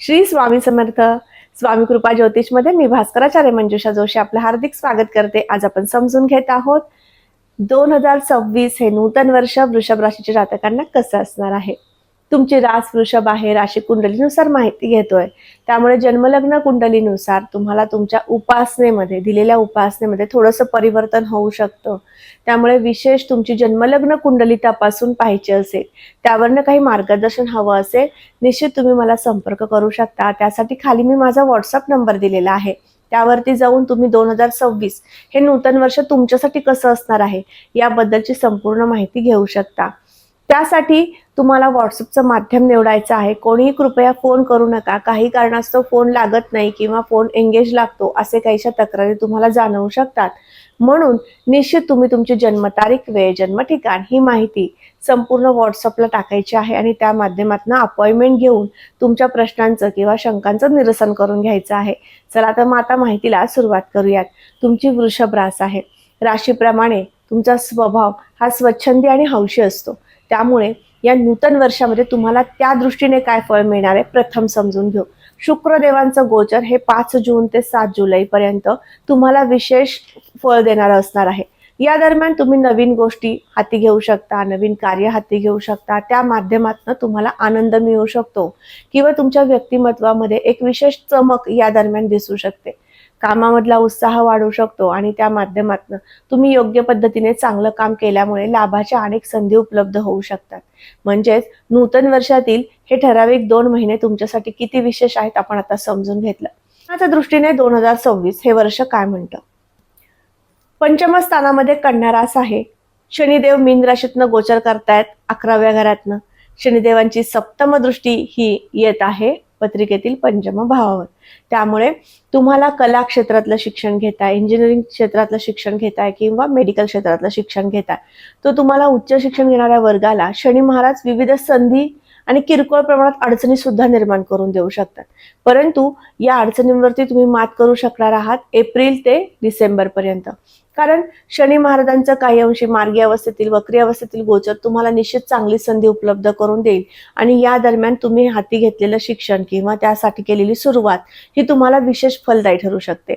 श्री स्वामी समर्थ. स्वामी कृपा ज्योतिषमध्ये मी भास्कराचार्य मंजुषा जोशी आपलं हार्दिक स्वागत करते. आज आपण समजून घेत आहोत दोन हजार सव्वीस हे नूतन वर्ष वृषभ राशीच्या जातकांना कसं असणार आहे? तुमची रास वृषभ आहे राशी कुंडलीनुसार माहिती घेतोय. त्यामुळे जन्मलग्न कुंडलीनुसार तुम्हाला तुमच्या उपासनेमध्ये दिलेल्या उपासनेमध्ये थोडंसं परिवर्तन होऊ शकतं. त्यामुळे विशेष तुमची जन्मलग्न कुंडली तपासून पाहिजे असेल त्यावरनं काही मार्गदर्शन हवं असेल निश्चित तुम्ही मला संपर्क करू शकता. त्यासाठी खाली मी माझा व्हॉट्सअप नंबर दिलेला आहे. त्यावरती जाऊन तुम्ही दोन हजार सव्वीस हे नूतन वर्ष तुमच्यासाठी कसं असणार आहे याबद्दलची संपूर्ण माहिती घेऊ शकता. त्यासाठी तुम्हाला व्हॉट्सअपचं माध्यम निवडायचं आहे. कोणीही कृपया फोन करू नका. काही कारणास्तव फोन लागत नाही किंवा फोन एंगेज लागतो असे काहीशा तक्रारी तुम्हाला जाणवू शकतात. म्हणून निश्चित तुम्ही तुमची जन्मतारीख वेळ जन्म ठिकाण ही माहिती संपूर्ण व्हॉट्सअपला टाकायची आहे आणि त्या माध्यमातून अपॉइंटमेंट घेऊन तुमच्या प्रश्नांचं किंवा शंकांचं निरसन करून घ्यायचं आहे. चला तर मग आता माहितीला सुरुवात करूयात. तुमची वृषभ रास आहे. राशीप्रमाणे तुमचा स्वभाव हा स्वच्छंदी आणि हौशी असतो. त्यामुळे या नूतन वर्षामध्ये तुम्हाला त्या दृष्टीने काय फळ मिळणार आहे प्रथम समजून घेऊ. शुक्रदेवांचं गोचर हे पाच जून ते सात जुलै पर्यंत तुम्हाला विशेष फळ देणारं असणार आहे. या दरम्यान तुम्ही नवीन गोष्टी हाती घेऊ शकता नवीन कार्य हाती घेऊ शकता. त्या माध्यमातून तुम्हाला आनंद मिळू शकतो किंवा तुमच्या व्यक्तिमत्वामध्ये एक विशेष चमक या दरम्यान दिसू शकते. कामामधला उत्साह वाढू शकतो आणि त्या माध्यमातून तुम्ही योग्य पद्धतीने चांगलं काम केल्यामुळे लाभाच्या अनेक संधी उपलब्ध होऊ शकतात. म्हणजेच नूतन वर्षातील हे ठराविक दोन महिने तुमच्यासाठी किती विशेष आहेत आपण आता समजून घेतलं. त्याच्या दृष्टीने दोन हजार सव्वीस हे वर्ष काय म्हणतं पंचम स्थानामध्ये कन्या रास आहे. शनिदेव मीन राशीतनं गोचर करतायत अकराव्या घरातनं. शनिदेवांची सप्तम दृष्टी ही येत आहे. पत्रिकेतील पंचम भावावर त्यामुळे तुम्हाला कला क्षेत्रातलं शिक्षण घेताय इंजिनिअरिंग क्षेत्रातलं शिक्षण घेताय किंवा मेडिकल क्षेत्रातलं शिक्षण घेताय तो तुम्हाला उच्च शिक्षण घेणाऱ्या वर्गाला शनी महाराज विविध संधी आणि किरकोळ प्रमाणात अडचणी सुद्धा निर्माण करून देऊ शकतात. परंतु या अडचणींवरती तुम्ही मात करू शकणार आहात एप्रिल ते डिसेंबर पर्यंत. कारण शनी महाराजांचं काही अंशी मार्गी अवस्थेतील वक्री अवस्थेतील गोचर तुम्हाला निश्चित चांगली संधी उपलब्ध करून देईल. आणि या दरम्यान तुम्ही हाती घेतलेलं शिक्षण किंवा त्यासाठी केलेली सुरुवात ही तुम्हाला विशेष फलदायी ठरू शकते.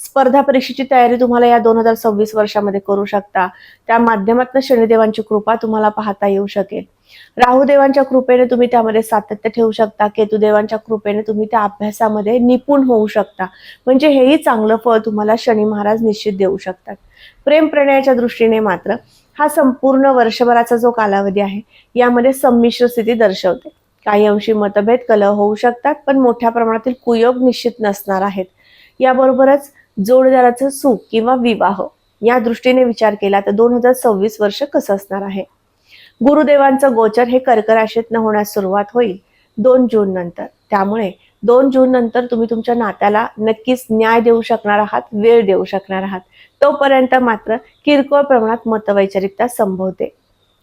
स्पर्धा परीक्षेची तयारी तुम्हाला या दोन हजार सव्वीस वर्षामध्ये करू शकता. त्या माध्यमातून शनिदेवांची कृपा तुम्हाला पाहता येऊ शकेल. राहुदेवांच्या कृपेने तुम्ही त्यामध्ये सातत्य ठेवू शकता. केतुदेवांच्या कृपेने तुम्ही त्या अभ्यासामध्ये निपुण होऊ शकता. म्हणजे हेही चांगलं फळ तुम्हाला शनी महाराज निश्चित देऊ शकतात. प्रेम प्रणयाच्या दृष्टीने मात्र हा संपूर्ण वर्षभराचा जो कालावधी आहे यामध्ये संमिश्र स्थिती दर्शवते. काही अंशी मतभेद कलह होऊ शकतात पण मोठ्या प्रमाणातील कुयोग निश्चित नसणार आहेत. याबरोबरच जोडदाराचं सुख किंवा विवाह या दृष्टीने विचार केला तर दोन हजार सव्वीस वर्ष कसं असणार आहे? गुरुदेवांचं गोचर हे कर्क राशीतनं होण्यास सुरुवात होईल दोन जून नंतर. त्यामुळे दोन जून नंतर तुम्ही तुमच्या नात्याला नक्कीच न्याय देऊ शकणार आहात वेळ देऊ शकणार आहात. तोपर्यंत मात्र किरकोळ प्रमाणात मतवैचारिकता संभवते.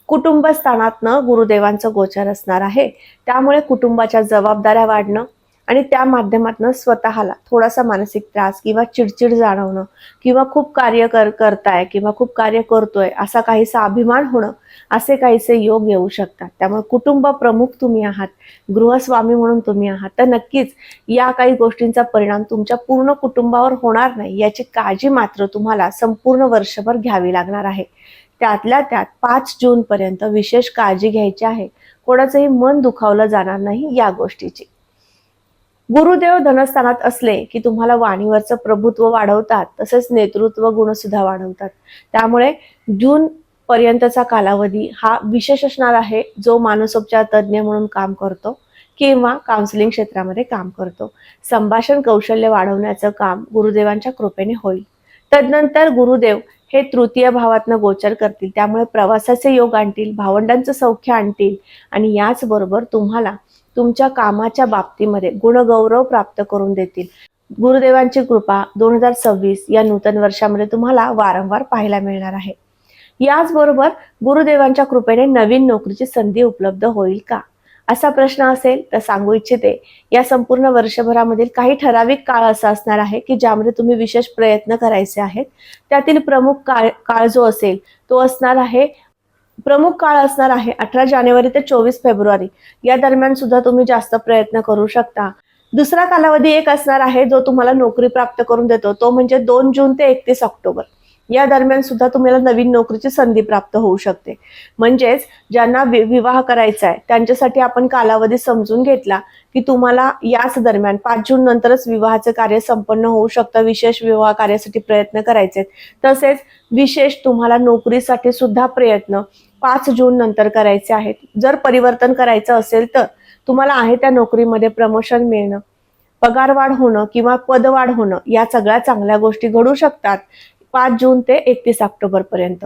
कुटुंबस्थानातनं गुरुदेवांचं गोचर असणार आहे. त्यामुळे कुटुंबाच्या जबाबदाऱ्या वाढणं आणि त्या माध्यमातून स्वतःला थोडासा मानसिक त्रास किंवा चिडचिड जाणवणं किंवा खूप कार्य कर करताय किंवा खूप कार्य करतोय असा काहीसा अभिमान होणं असे काहीसे योग येऊ शकतात. त्यामुळे कुटुंब प्रमुख तुम्ही आहात गृहस्वामी म्हणून तुम्ही आहात तर नक्कीच या काही गोष्टींचा परिणाम तुमच्या पूर्ण कुटुंबावर होणार नाही याची काळजी मात्र तुम्हाला संपूर्ण वर्षभर घ्यावी लागणार आहे. त्यातल्या त्यात पाच जून पर्यंत विशेष काळजी घ्यायची आहे. कोणाचंही मन दुखावलं जाणार नाही या गोष्टीची. गुरुदेव धनस्थानात असले की तुम्हाला वाणीवरचं प्रभुत्व वाढवतात तसेच नेतृत्व गुण सुद्धा वाढवतात. त्यामुळे जून पर्यंतचा कालावधी हा विशेष असणार आहे जो मानसोपचार तज्ज्ञ म्हणून काम करतो किंवा काउन्सिलिंग क्षेत्रामध्ये काम करतो. संभाषण कौशल्य वाढवण्याचं काम गुरुदेवांच्या कृपेने होईल. तदनंतर गुरुदेव हे तृतीय भावातनं गोचर करतील त्यामुळे प्रवासाचे योग आणतील भावंडांचं सौख्य आणतील आणि याचबरोबर तुम्हाला तुमच्या कामाच्या बाबतीमध्ये गुणगौरव प्राप्त करून देतील. गुरुदेवांची कृपा दोन हजार सव्वीस या नूतन वर्षामध्ये तुम्हाला वारंवार पाहायला मिळणार आहे. याचबरोबर गुरुदेवांच्या कृपेने नवीन नोकरीची संधी उपलब्ध होईल का? असा प्रश्न असेल तर सांगू इच्छिते या संपूर्ण वर्षभरामधील काही ठराविक काळ असा असणार आहे की ज्यामध्ये तुम्ही विशेष प्रयत्न करायचे आहेत. त्यातील प्रमुख काळ काळ जो असेल तो असणार आहे प्रमुख काळ असणार आहे अठरा जानेवारी ते चोवीस फेब्रुवारी. या दरम्यान सुद्धा तुम्ही जास्त प्रयत्न करू शकता. दुसरा कालावधी एक असणार आहे जो तुम्हाला नोकरी प्राप्त करून देतो. तो म्हणजे दोन जून ते एकतीस ऑक्टोबर. या दरम्यान सुद्धा तुम्हाला नवीन नोकरीची संधी प्राप्त होऊ शकते. म्हणजेच ज्यांना विवाह करायचा आहे त्यांच्यासाठी आपण कालावधी समजून घेतला की तुम्हाला याच दरम्यान पाच जून नंतरच विवाहाचे कार्य संपन्न होऊ शकतं विशेष विवाह कार्यासाठी प्रयत्न करायचे तसेच विशेष तुम्हाला नोकरीसाठी सुद्धा प्रयत्न पाच जून नंतर करायचे आहेत. जर परिवर्तन करायचं असेल तर तुम्हाला आहे त्या नोकरीमध्ये प्रमोशन मिळणं. पगारवाढ होणं किंवा पदवाढ होणं या सगळ्या चांगल्या गोष्टी घडू शकतात पाच जून ते एकतीस ऑक्टोबर पर्यंत.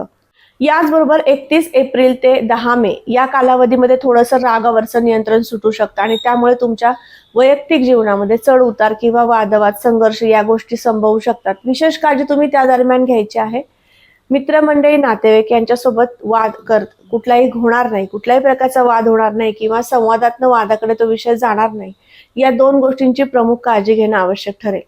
याचबरोबर एकतीस एप्रिल ते दहा मे या कालावधीमध्ये थोडंसं रागावरचं नियंत्रण सुटू शकतं आणि त्यामुळे तुमच्या वैयक्तिक जीवनामध्ये चढ उतार किंवा वादवाद संघर्ष या गोष्टी संभवू शकतात. विशेष काळजी तुम्ही त्या दरम्यान घ्यायची आहे. मित्रमंडळी नातेवाईक यांच्यासोबत वाद कर कुठलाही होणार नाही. कुठल्याही प्रकारचा वाद होणार नाही किंवा संवादातनं वादाकडे तो विषय जाणार नाही. या दोन गोष्टींची प्रमुख काळजी घेणं आवश्यक ठरेल.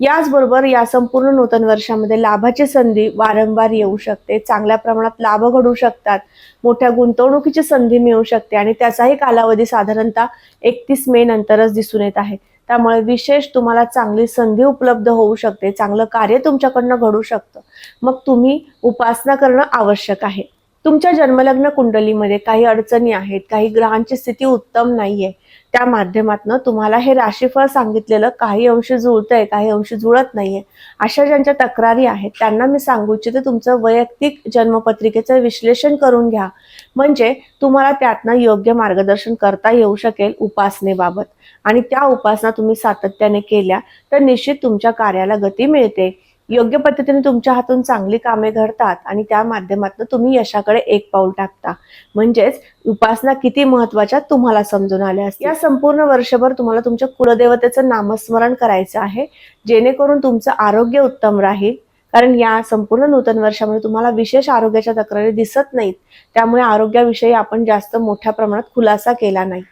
याचबरोबर या संपूर्ण नूतन वर्षामध्ये लाभाची संधी वारंवार येऊ शकते. चांगल्या प्रमाणात लाभ घडू शकतात. मोठ्या गुंतवणुकीची संधी मिळू शकते आणि त्याचाही कालावधी साधारणतः एकतीस मे नंतरच दिसून येत आहे. त्यामुळे विशेष तुम्हाला चांगली संधी उपलब्ध होऊ शकते चांगलं कार्य तुमच्याकडनं घडू शकतं. मग तुम्ही उपासना करणं आवश्यक आहे. तुमच्या जन्मलग्न कुंडलीमध्ये काही अडचणी आहेत काही ग्रहांची स्थिती उत्तम नाहीये त्या माध्यमातून तुम्हाला हे राशीफळ सांगितलेलं काही अंश जुळतंय काही अंश जुळत नाहीये अशा ज्यांच्या तक्रारी आहेत त्यांना मी सांगू इच्छिते तुमचं वैयक्तिक जन्मपत्रिकेचं विश्लेषण करून घ्या. म्हणजे तुम्हाला त्यातनं योग्य मार्गदर्शन करता येऊ शकेल उपासनेबाबत. आणि त्या उपासना तुम्ही सातत्याने केल्या तर निश्चित तुमच्या कार्याला गती मिळते. योग्य पद्धतीने तुमच्या हातून चांगली कामे घडतात आणि त्या माध्यमातून तुम्ही यशाकडे एक पाऊल टाकता. म्हणजेच उपासना किती महत्त्वाच्या तुम्हाला समजून आल्या असतील. या संपूर्ण वर्षभर तुम्हाला तुमच्या कुलदेवतेचं नामस्मरण करायचं आहे. जेणेकरून तुमचं आरोग्य उत्तम राहील. कारण या संपूर्ण नूतन वर्षामध्ये तुम्हाला विशेष आरोग्याच्या तक्रारी दिसत नाहीत. त्यामुळे आरोग्याविषयी आपण जास्त मोठ्या प्रमाणात खुलासा केला नाही.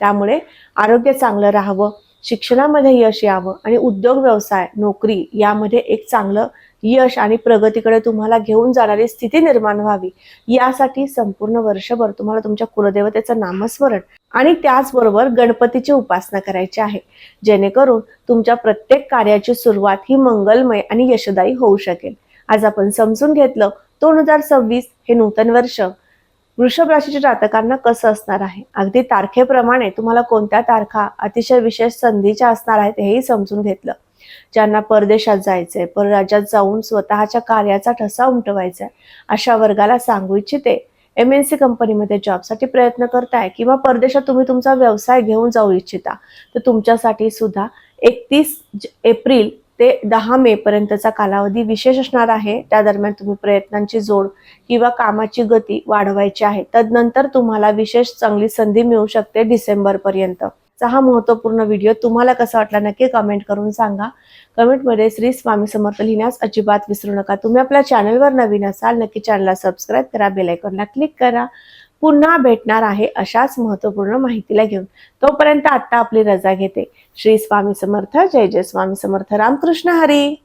त्यामुळे आरोग्य चांगलं राहावं. शिक्षणामध्ये यश यावं आणि उद्योग व्यवसाय नोकरी यामध्ये एक चांगलं यश आणि प्रगतीकडे तुम्हाला घेऊन जाणारी स्थिती निर्माण व्हावी. यासाठी संपूर्ण वर्षभर तुम्हाला तुमच्या कुलदेवतेचं नामस्मरण आणि त्याचबरोबर गणपतीची उपासना करायची आहे. जेणेकरून तुमच्या प्रत्येक कार्याची सुरुवात ही मंगलमय आणि यशदायी होऊ शकेल. आज आपण समजून घेतलं दोन हजार सव्वीस हे नूतन वर्ष वृषभ राशीच्या जातकांना कसं असणार आहे? अगदी तारखेप्रमाणे तुम्हाला कोणत्या तारखा अतिशय विशेष संधीच्या असणार आहेत हेही समजून घेतलं. ज्यांना परदेशात जायचंय परराज्यात जाऊन स्वतःच्या कार्याचा ठसा उमटवायचा आहे अशा वर्गाला सांगू इच्छिते. एम एन सी कंपनीमध्ये जॉबसाठी प्रयत्न करताय किंवा परदेशात तुम्ही तुमचा व्यवसाय घेऊन जाऊ इच्छिता तर तुमच्यासाठी सुद्धा एकतीस एप्रिल ते दहा मे पर्यंतचा कालावधी विशेष असणार आहे. त्या दरम्यान तुम्ही प्रयत्नांची जोड किंवा कामाची गती वाढवायची आहे. तदनंतर तुम्हाला विशेष चांगली संधी मिळू शकते डिसेंबर पर्यंत. हा महत्त्वपूर्ण व्हिडिओ तुम्हाला कसा वाटला नक्की कमेंट करून सांगा. कमेंटमध्ये श्री स्वामी समर्थ लिहिण्यास अजिबात विसरू नका. तुम्ही आपल्या चॅनलवर नवीन असाल नक्की चॅनलला सबस्क्राईब करा बेलायकॉनला क्लिक करा. पुन्हा भेटणार आहे अशाच महत्त्वपूर्ण माहितीला घेऊन. तोपर्यंत आता आपली रजा घेते. श्री स्वामी समर्थ जय जय स्वामी समर्थ. रामकृष्ण हरी!